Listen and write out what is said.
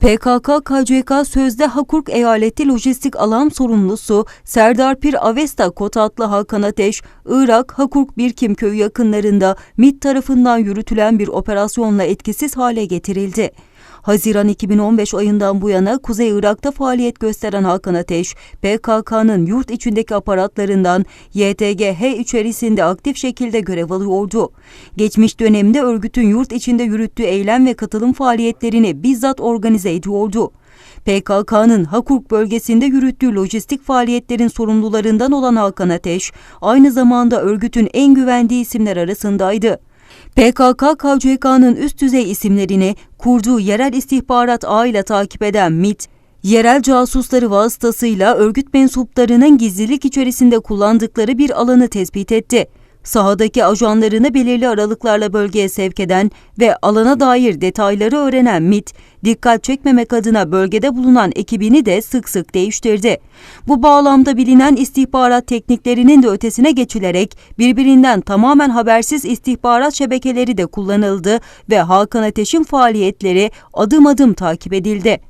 PKK KCK sözde Hakurk Eyaleti Lojistik Alan Sorumlusu Serdar Pir Avesta Kotatlı Hakan Ateş, Irak Hakurk Birkim köyü yakınlarında MİT tarafından yürütülen bir operasyonla etkisiz hale getirildi. Haziran 2015 ayından bu yana Kuzey Irak'ta faaliyet gösteren Hakan Ateş, PKK'nın yurt içindeki aparatlarından YTG-H içerisinde aktif şekilde görev alıyordu. Geçmiş dönemde örgütün yurt içinde yürüttüğü eylem ve katılım faaliyetlerini bizzat organize ediyordu. PKK'nın Hakurk bölgesinde yürüttüğü lojistik faaliyetlerin sorumlularından olan Hakan Ateş, aynı zamanda örgütün en güvendiği isimler arasındaydı. PKK KCK'nın üst düzey isimlerini kurduğu yerel istihbarat ağıyla takip eden MIT, yerel casusları vasıtasıyla örgüt mensuplarının gizlilik içerisinde kullandıkları bir alanı tespit etti. Sahadaki ajanlarını belirli aralıklarla bölgeye sevk eden ve alana dair detayları öğrenen MIT, dikkat çekmemek adına bölgede bulunan ekibini de sık sık değiştirdi. Bu bağlamda bilinen istihbarat tekniklerinin de ötesine geçilerek birbirinden tamamen habersiz istihbarat şebekeleri de kullanıldı ve Hakan Ateş'in faaliyetleri adım adım takip edildi.